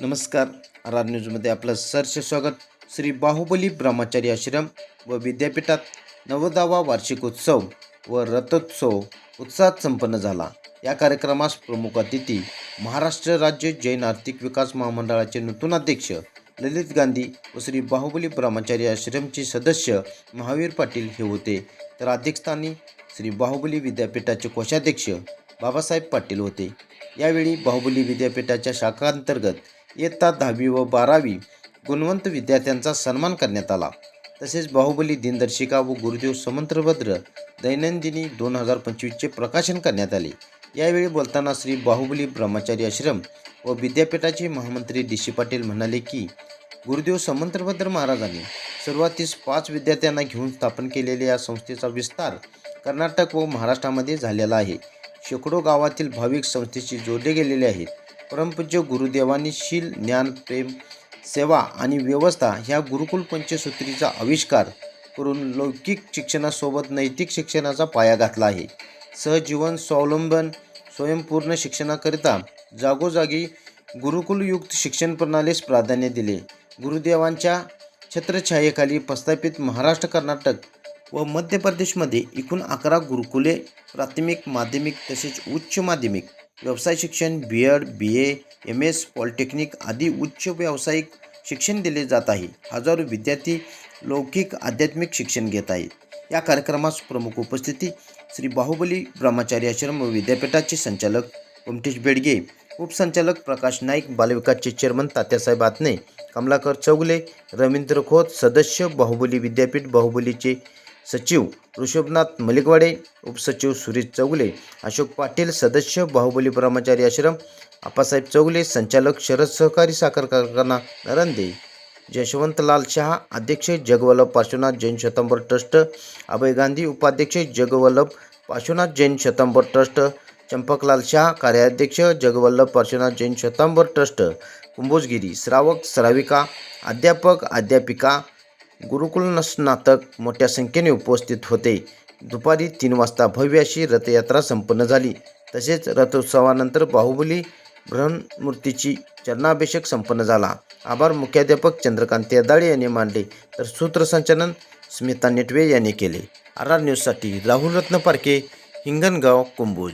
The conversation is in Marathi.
नमस्कार. आर न्यूजमध्ये आपलं सरसे स्वागत. श्री बाहुबली ब्रह्मचारी आश्रम व विद्यापीठात नवदावा वार्षिक उत्सव व रथोत्सव उत्साहात संपन्न झाला. या कार्यक्रमास प्रमुख अतिथी महाराष्ट्र राज्य जैन आर्थिक विकास महामंडळाचे नूतन अध्यक्ष ललित गांधी व श्री बाहुबली ब्रह्मचारी आश्रमचे सदस्य महावीर पाटील हे होते. तर अध्यक्षस्थानी श्री बाहुबली विद्यापीठाचे कोषाध्यक्ष बाबासाहेब पाटील होते. यावेळी बाहुबली विद्यापीठाच्या शाखांतर्गत इयत्ता दहावी व बारावी गुणवंत विद्यार्थ्यांचा सन्मान करण्यात आला. तसेच बाहुबली दिनदर्शिका व गुरुदेव समंत्रभद्र दैनंदिनी दोन हजार पंचवीसचे प्रकाशन करण्यात आले. यावेळी बोलताना श्री बाहुबली ब्रह्मचारी आश्रम व विद्यापीठाचे महामंत्री डी सी पाटील म्हणाले की गुरुदेव समंत्रभद्र महाराजांनी सुरुवातीस पाच विद्यार्थ्यांना घेऊन स्थापन केलेल्या या संस्थेचा विस्तार कर्नाटक व महाराष्ट्रामध्ये झालेला आहे. शेकडो गावातील भाविक संस्थेशी जोडले गेलेले आहेत. परमपूज्य गुरुदेवांनी शील ज्ञान प्रेम सेवा आणि व्यवस्था ह्या गुरुकुल पंचसूत्रीचा आविष्कार करून लौकिक शिक्षणासोबत नैतिक शिक्षणाचा पाया घातला आहे. सहजीवन स्वावलंबन स्वयंपूर्ण शिक्षणाकरिता जागोजागी गुरुकुलयुक्त शिक्षण प्रणालीस प्राधान्य दिले. गुरुदेवांच्या छत्रछायेखाली प्रस्थापित महाराष्ट्र कर्नाटक व मध्य प्रदेशमध्ये एकूण अकरा गुरुकुले प्राथमिक माध्यमिक तसेच उच्च माध्यमिक व्यवसाय शिक्षण B Ed B A M S polytechnic आदी उच्च व्यावसायिक शिक्षण दिले जात आहे. हजारो विद्यार्थी लौकिक आध्यात्मिक शिक्षण घेत आहेत. या कार्यक्रमास प्रमुख उपस्थिती श्री बाहुबली ब्रह्मचारी आश्रम विद्यापीठाचे संचालक ओमटेश बेडगे उपसंचालक प्रकाश नाईक बालविकासचे चेअरमन तात्यासाहेब आतने कमलाकर चौगले रवींद्र खोत सदस्य बाहुबली विद्यापीठ बाहुबलीचे सचिव ऋषभनाथ मलिकवाडे उपसचिव सुरेश चौगले अशोक पाटील सदस्य बाहुबली ब्रह्मचारी आश्रम आप्पासाहेब चौगले संचालक शरद सहकारी साखर कारखाना नरंदे. जशवंतलाल शहा अध्यक्ष जगवल्लभ पार्श्वनाथ जैन शतंबर ट्रस्ट अभय गांधी उपाध्यक्ष जगवल्लभ पार्श्वनाथ जैन शतंबर ट्रस्ट चंपकलाल शहा कार्याध्यक्ष जगवल्लभ पार्श्वनाथ जैन शतंबर ट्रस्ट कुंभोजगिरी श्रावक श्राविका अध्यापक अध्यापिका गुरुकुल स्नातक मोठ्या संख्येने उपस्थित होते. दुपारी तीन वाजता भव्य अशी रथयात्रा संपन्न झाली. तसेच रथोत्सवानंतर बाहुबली ब्रह्ममूर्तीची चरणाभिषेक संपन्न झाला. आभार मुख्याध्यापक चंद्रकांत यदाळे यांनी मांडले. तर सूत्रसंचालन स्मिता नेटवे यांनी केले. आर आर न्यूजसाठी राहुल रत्न पारखे हिंगणगाव कुंभोज.